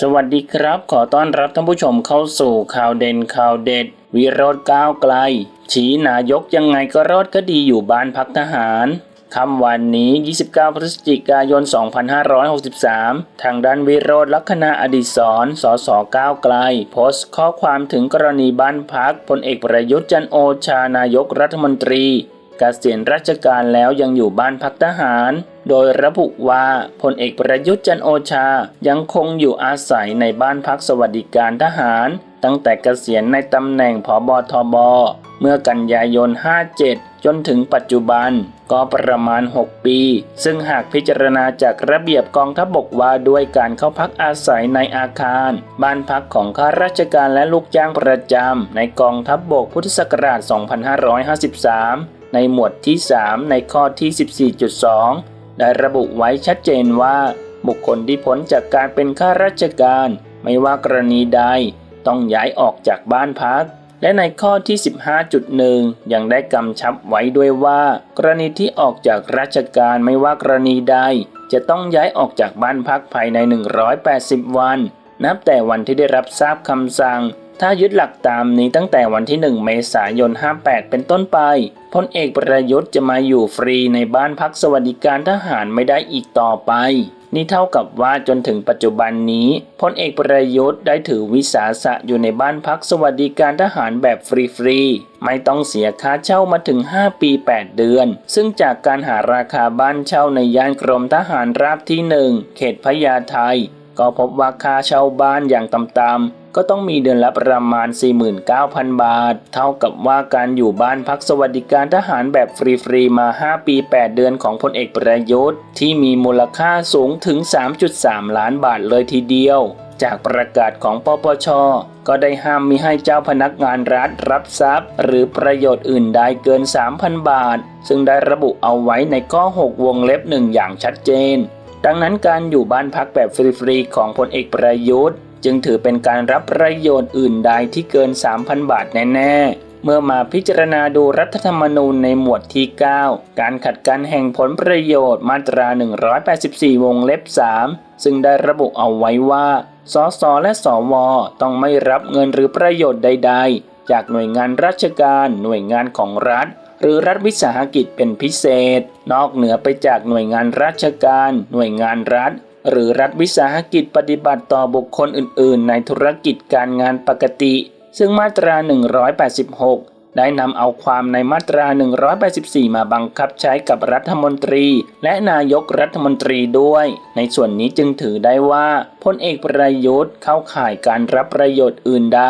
สวัสดีครับ ขอต้อนรับท่านผู้ชมเข้าสู่ข่าวเด่นข่าวเด็ด วิโรธก้าวไกล ชี้นายกยังไงก็รอดก็ดีอยู่บ้านพักทหารค่ำวันนี้ 29 พฤศจิกายน 2563 ทางด้านวิโรธลักษณะอดิศร สสก้าวไกล โพสต์ข้อความถึงกรณีบ้านพักพลเอกประยุทธ์จันโอชานายกรัฐมนตรีเกษียณราชการแล้วยังอยู่บ้านพักทหาร โดยระบุว่าพลเอกประยุทธ์จันโอชายังคงอยู่อาศัยในบ้านพักสวัสดิการทหาร ตั้งแต่เกษียณในตำแหน่งผบทบ เมื่อกันยายน 57 จนถึงปัจจุบัน ก็ประมาณ 6 ปี ซึ่งหากพิจารณาจากระเบียบกองทัพบกว่าด้วยการเข้าพักอาศัยในอาคาร บ้านพักของข้าราชการและลูกจ้างประจำในกองทัพบกพุทธศักราช 2553 ในหมวดที่ 3 ในข้อที่ 14.2 ได้ระบุไว้ชัดเจนว่า บุคคลที่พ้นจากการเป็นข้าราชการ ไม่ว่ากรณีใด ต้องย้ายออกจากบ้านพัก และในข้อที่ 15.1 ยังได้กำชับไว้ด้วยว่า กรณีที่ออกจากราชการไม่ว่ากรณีใด จะต้องย้ายออกจากบ้านพักภายใน 180 วัน นับแต่วันที่ได้รับทราบคำสั่ง ถ้ายึดหลักตามนี้ตั้งแต่วันที่ 1 เมษายน 58 เป็นต้นไป พลเอกประยุทธ์จะมาอยู่ฟรีในบ้านพักสวัสดิการทหารไม่ได้อีกต่อไป นี่เท่ากับว่าจนถึงปัจจุบันนี้พลเอกประยุทธ์ได้ถือวิสาสะอยู่ในบ้านพักสวัสดิการทหารแบบฟรีๆ ไม่ต้องเสียค่าเช่ามาถึง 5 ปี 8 เดือน ซึ่งจากการหาราคาบ้านเช่าในย่านกรมทหารราบที่ 1 เขตพญาไทก็พบว่าค่าเช่าบ้านอย่างต่ำๆ ก็ต้องมีเดือนละประมาณ 49,000 บาท เท่ากับว่าการอยู่บ้านพักสวัสดิการทหารแบบฟรีๆมา 5 ปี 8 เดือนของพลเอกประยุทธ์ที่มีมูลค่าสูงถึง 3.3 ล้านบาทเลยทีเดียว จากประกาศของปปชก็ได้ห้ามมิให้เจ้าพนักงานรัฐรับทรัพย์ หรือประโยชน์อื่นใดเกิน 3,000 บาท ซึ่งได้ระบุเอาไว้ในข้อ 6 วงเล็บหนึ่งอย่างชัดเจน ดังนั้นการอยู่บ้านพักแบบฟรีๆของพลเอกประยุทธ์ จึงถือเป็นการรับประโยชน์อื่นใดที่เกิน 3,000 บาทแน่ๆ เมื่อมาพิจารณาดูรัฐธรรมนูญในหมวดที่ 9 การขัดกันแห่งผลประโยชน์มาตรา 184 วงเล็บ 3 ซึ่งได้ระบุเอาไว้ว่า สสและสวต้องไม่รับเงินหรือประโยชน์ใด ๆ จากหน่วยงานราชการ หน่วยงานของรัฐหรือรัฐวิสาหกิจเป็นพิเศษ นอกเหนือไปจากหน่วยงานราชการ หน่วยงานรัฐ หรือรัฐวิสาหกิจปฏิบัติต่อบุคคลอื่น ๆ ในธุรกิจการงานปกติ ซึ่งมาตรา 186 ได้นำเอาความในมาตรา 184 มาบังคับใช้กับรัฐมนตรี และนายกรัฐมนตรีด้วย ในส่วนนี้จึงถือได้ว่าพลเอกประยุทธ์เข้าข่ายการรับประโยชน์อื่นใด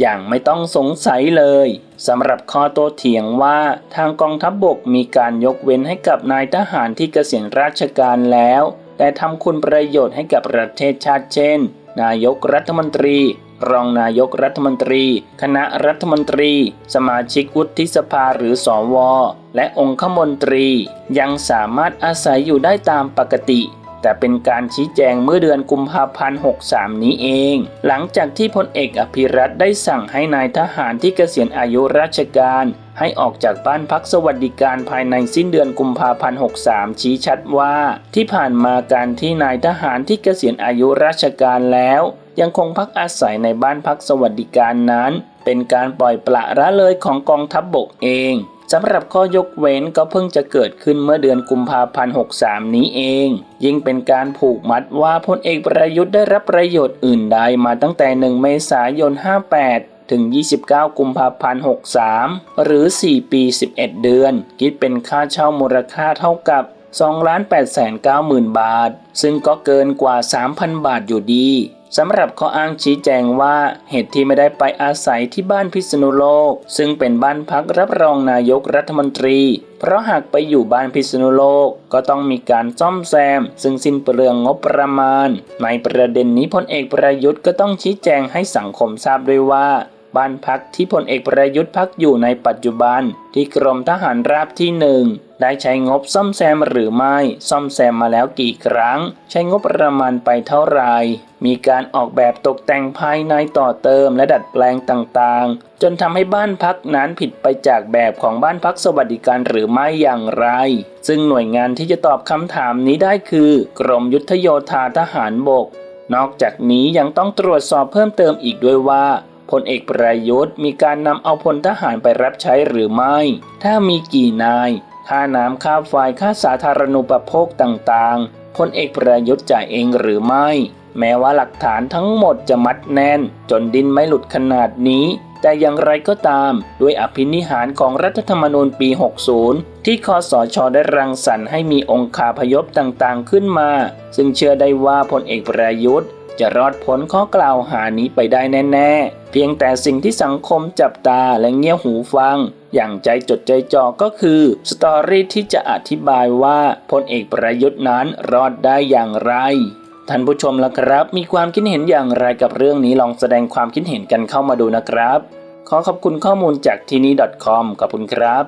อย่างไม่ต้องสงสัยเลยสำหรับข้อโต้เถียงว่าทางกองทัพบบกมีการยกเว้นให้กับนายทหารที่เกษียณราชการแล้ว แต่ทำคุณประโยชน์ให้กับประเทศชาติเช่น นายกรัฐมนตรี รองนายกรัฐมนตรี คณะรัฐมนตรี สมาชิกวุฒิสภาหรือสอวอและองคมนตรี ยังสามารถอาศัยอยู่ได้ตามปกติแต่เป็นการชี้แจงเมื่อเดือนกุมภาพันธ์ 63 นี้เอง หลังจากที่พลเอกอภิรัตได้สั่งให้นายทหารที่เกษียณอายุราชการ ให้ออกจากบ้านพักสวัสดิการภายในสิ้นเดือนกุมภาพันธ์ 63 ชี้ชัดว่า ที่ผ่านมาการที่นายทหารที่เกษียณอายุราชการแล้ว ยังคงพักอาศัยในบ้านพักสวัสดิการนั้น เป็นการปล่อยปละละเลยของกองทัพบบกเองสำหรับข้อยกเว้นก็เพิ่งจะเกิดขึ้นเมื่อเดือนกุมภาพันธ์ 63 นี้เอง ยิ่งเป็นการผูกมัดว่าพลเอกประยุทธ์ได้รับประโยชน์อื่นใดมาตั้งแต่ 1 เมษายน 58 ถึง 29 กุมภาพันธ์ 63 หรือ 4 ปี 11 เดือน คิดเป็นค่าเช่ามูลค่าเท่ากับ 2,890,000 บาท ซึ่งก็เกินกว่า 3,000 บาทอยู่ดีสำหรับข้ออ้างชี้แจงว่าเหตุที่ไม่ได้ไปอาศัยที่บ้านพิษณุโลก ซึ่งเป็นบ้านพักรับรองนายกรัฐมนตรี เพราะหากไปอยู่บ้านพิษณุโลกก็ต้องมีการซ่อมแซม ซึ่งสิ้นเปลืองงบประมาณ ในประเด็นนี้พลเอกประยุทธ์ก็ต้องชี้แจงให้สังคมทราบด้วยว่า บ้านพักที่พลเอกประยุทธ์พักอยู่ในปัจจุบัน ที่กรมทหารราบที่หนึ่งได้ใช้งบซ่อมแซมหรือไม่ ซ่อมแซมมาแล้วกี่ครั้ง ใช้งบประมาณไปเท่าไหร่ มีการออกแบบตกแต่งภายในต่อเติมและดัดแปลงต่างๆ จนทำให้บ้านพักนั้นผิดไปจากแบบของบ้านพักสวัสดิการหรือไม่อย่างไร ซึ่งหน่วยงานที่จะตอบคำถามนี้ได้คือ กรมยุทธโยธาทหารบก นอกจากนี้ยังต้องตรวจสอบเพิ่มเติมอีกด้วยว่า พลเอกประยุทธ์มีการนำเอาพลทหารไปรับใช้หรือไม่ ถ้ามีกี่นาย ค่าน้ำค่าไฟค่าสาธารณูปโภคต่างๆ พลเอกประยุทธ์จ่ายเองหรือไม่ แม้ว่าหลักฐานทั้งหมดจะมัดแน่น จนดินไม่หลุดขนาดนี้ แต่อย่างไรก็ตาม ด้วยอภินิหารของรัฐธรรมนูญปี 60 ที่คอสชได้รังสรรค์ให้มีองค์คาพยพต่างๆขึ้นมา ซึ่งเชื่อได้ว่าพลเอกประยุทธ์ จะรอดพ้นข้อกล่าวหานี้ไปได้แน่ๆ เพียงแต่สิ่งที่สังคมจับตาและเงี่ยหูฟัง อย่างใจจดใจจ่อก็คือสตอรี่ที่จะอธิบายว่าพลเอกประยุทธ์นั้นรอดได้อย่างไรท่านผู้ชมล่ะครับ มีความคิดเห็นอย่างไรกับเรื่องนี้ลองแสดงความคิดเห็นกันเข้ามาดูนะครับ ขอขอบคุณข้อมูลจากที่นี้ .com ขอบคุณครับ